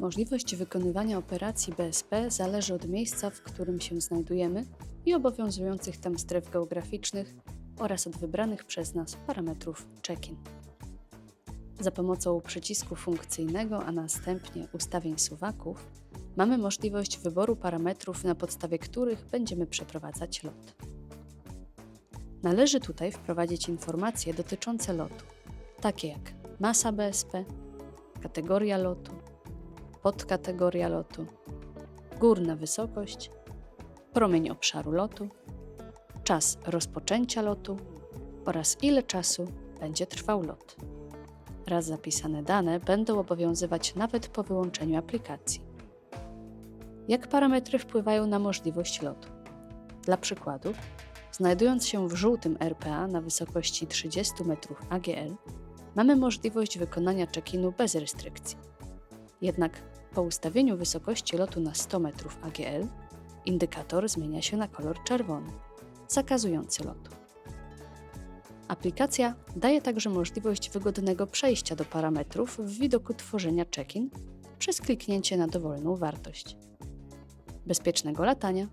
Możliwość wykonywania operacji BSP zależy od miejsca, w którym się znajdujemy i obowiązujących tam stref geograficznych oraz od wybranych przez nas parametrów check-in. Za pomocą przycisku funkcyjnego, a następnie ustawień suwaków, mamy możliwość wyboru parametrów, na podstawie których będziemy przeprowadzać lot. Należy tutaj wprowadzić informacje dotyczące lotu, takie jak masa BSP, kategoria lotu, podkategoria lotu, górna wysokość, promień obszaru lotu, czas rozpoczęcia lotu oraz ile czasu będzie trwał lot. Raz zapisane dane będą obowiązywać nawet po wyłączeniu aplikacji. Jak parametry wpływają na możliwość lotu? Dla przykładu, znajdując się w żółtym RPA na wysokości 30 metrów AGL, mamy możliwość wykonania check-inu bez restrykcji. Jednak po ustawieniu wysokości lotu na 100 metrów AGL, indykator zmienia się na kolor czerwony, zakazujący lotu. Aplikacja daje także możliwość wygodnego przejścia do parametrów w widoku tworzenia check-in przez kliknięcie na dowolną wartość. Bezpiecznego latania!